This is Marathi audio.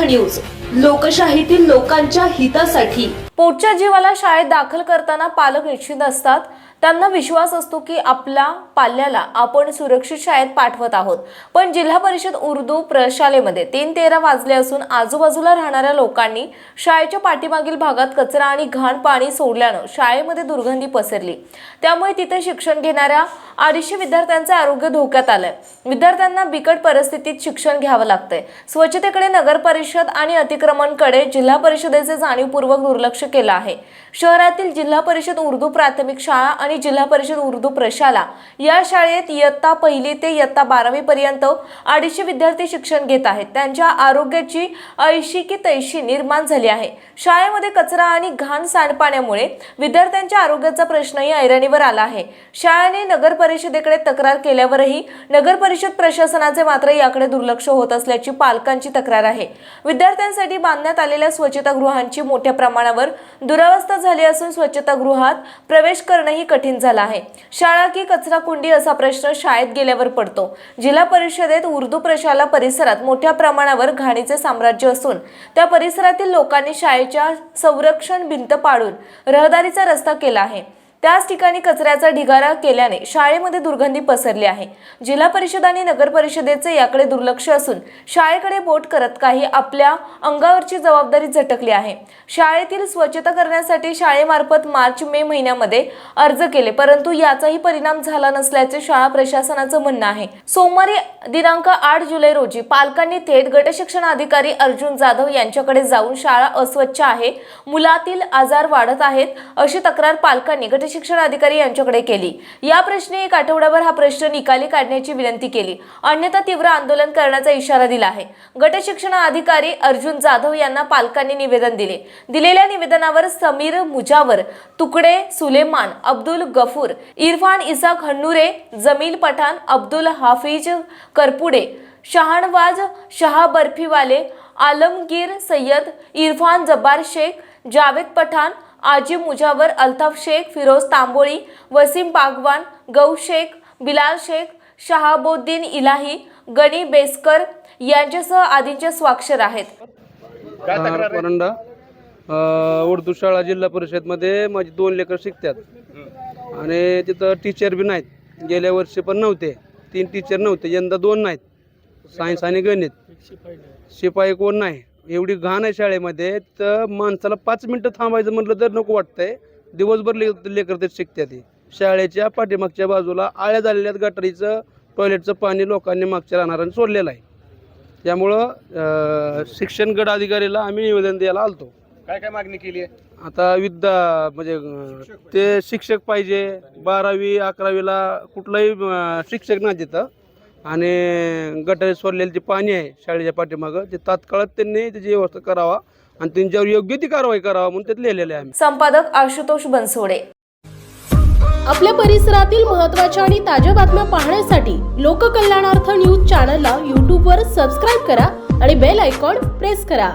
न्यूज. लोकशाहीतील लोकांच्या हितासाठी. पोटच्या जीवाला शाळेत दाखल करताना पालक इच्छित असतात. त्यांना विश्वास असतो की आपल्या पाल्याला आपण सुरक्षित शाळेत पाठवत आहोत. पण जिल्हा परिषद उर्दू प्रशालेमध्ये तीन तेरा वाजले असून आजूबाजूला राहणाऱ्या लोकांनी शाळेच्या पाठीमागील भागात कचरा आणि घाण पाणी सोडल्यानं शाळेमध्ये दुर्गंधी पसरली. त्यामुळे तिथे शिक्षण घेणाऱ्या अडीचशे विद्यार्थ्यांचे आरोग्य धोक्यात आलंय. विद्यार्थ्यांना बिकट परिस्थितीत शिक्षण घ्यावं लागतंय. स्वच्छतेकडे नगर परिषद आणि अतिक्रमणकडे जिल्हा परिषदेचे जाणीवपूर्वक दुर्लक्ष केलं आहे. शहरातील जिल्हा परिषद उर्दू प्राथमिक शाळा आणि आणि जिल्हा परिषद उर्दू प्रशाला या शाळेत इयत्ता पहिली ते इयत्ता बारावी पर्यंत अडीचशे विद्यार्थी शिक्षण घेत आहेत. त्यांच्या आरोग्याची ऐशी की तैशी निर्माण झाली आहे. शाळेमध्ये कचरा आणि घाण सांडपाण्यामुळे विद्यार्थ्यांच्या आरोग्याचा प्रश्नही ऐरणीवर आला आहे. शाळेने नगर परिषदेकडे तक्रार केल्यावरही नगर परिषद प्रशासनाचे मात्र याकडे दुर्लक्ष होत असल्याची पालकांची तक्रार आहे. विद्यार्थ्यांसाठी बांधण्यात आलेल्या स्वच्छतागृहांची मोठ्या प्रमाणावर दुरावस्था झाली असून स्वच्छतागृहात प्रवेश करणंही कठीण कठीण झालं आहे. शाळा की कचरा कुंडी असा प्रश्न शाळेत गेल्यावर पडतो. जिल्हा परिषदेत उर्दू प्रशाला परिसरात मोठ्या प्रमाणावर घाणीचे साम्राज्य असून त्या परिसरातील लोकांनी शाळेच्या संरक्षण भिंत पाडून रहदारीचा रस्ता केला आहे. त्याच ठिकाणी कचऱ्याचा ढिगारा केल्याने शाळेमध्ये दुर्गंधी पसरली आहे. जिल्हा परिषद आणि नगर परिषदेचे याकडे दुर्लक्ष असून शाळेकडे बोट करत काही आपल्या अंगावरची जबाबदारी झटकली आहे. शाळेतील स्वच्छता करण्यासाठी शाळेमार्फत मार्च मे महिन्यामध्ये अर्ज केले परंतु याचाही परिणाम झाला नसल्याचे शाळा प्रशासनाचं म्हणणं आहे. सोमवारी दिनांक आठ जुलै रोजी पालकांनी थेट गटशिक्षण अधिकारी अर्जुन जाधव यांच्याकडे जाऊन शाळा अस्वच्छ आहे मुलातील आजार वाढत आहेत अशी तक्रार पालकांनी शिक्षण अधिकारी यांच्याकडे केली. या प्रश्नी एक आठवड्याभर हा प्रश्न निकाली काढण्याची विनंती केली. अन्यथा तीव्र आंदोलन करण्याचा इशारा दिला आहे. गटशिक्षण अधिकारी अर्जुन जाधव यांना पालकांनी निवेदन दिले. दिलेल्या निवेदनावर समीर मुजावर तुकडे सुलेमान अब्दुल गफूर इरफान इसाक हन्नुरे जमील पठाण अब्दुल हाफिज करपुडे शहाणवाज शहा बर्फीवाले आलमगीर सय्यद इरफान जब्बार शेख जावेद पठाण आजिम मुजावर अल्ताफ शेख फिरोज तांबोळी वसीम बागवान गौ शेख बिलाल शेख शहाबुद्दीन इलाही गणी बेसकर यांच्यासह आदींचे स्वाक्षर आहेत? परंडा उर्दू शाळा जिल्हा परिषदमध्ये माझी दोन लेकर शिकतात. आणि तिथं टीचर बी नाहीत. गेल्या वर्षी पण नव्हते. तीन टीचर नव्हते. यंदा दोन नाहीत. सायन्स आणि गणित. शिपाई कोण नाही. एवढी घाण आहे शाळेमध्ये तर माणसाला पाच मिनटं थांबायचं म्हटलं तर नको वाटतंय. दिवसभर ले लेकर ते शिकतात ते शाळेच्या पाठीमागच्या बाजूला आळ्या झालेल्या गटारीचं टॉयलेटचं पाणी लोकांनी मागच्या राहणाऱ्यांनी सोडलेलं आहे. त्यामुळं शिक्षण गट अधिकारीला आम्ही निवेदन द्यायला आलतो. काय काय मागणी केली आहे? आता विद्या म्हणजे ते शिक्षक पाहिजे बारावी अकरावीला कुठलाही शिक्षक नाही तिथं. आणि गटारी सोडलेलं जे पाणी आहे शाळेच्या पाठीमागं ते तात्काळ त्यांनी त्याची व्यवस्था करावा आणि त्यांच्यावर योग्य ती कारवाई करावा म्हणून त्यात लिहिलेलं आहे आम्ही. संपादक आशुतोष बनसोडे. आपल्या परिसरातील महत्त्वाच्या आणि ताज्या बातम्या पाहण्यासाठी लोककल्याणार्थ न्यूज चॅनलला यूट्यूबवर सबस्क्राईब करा आणि बेल आयकॉन प्रेस करा.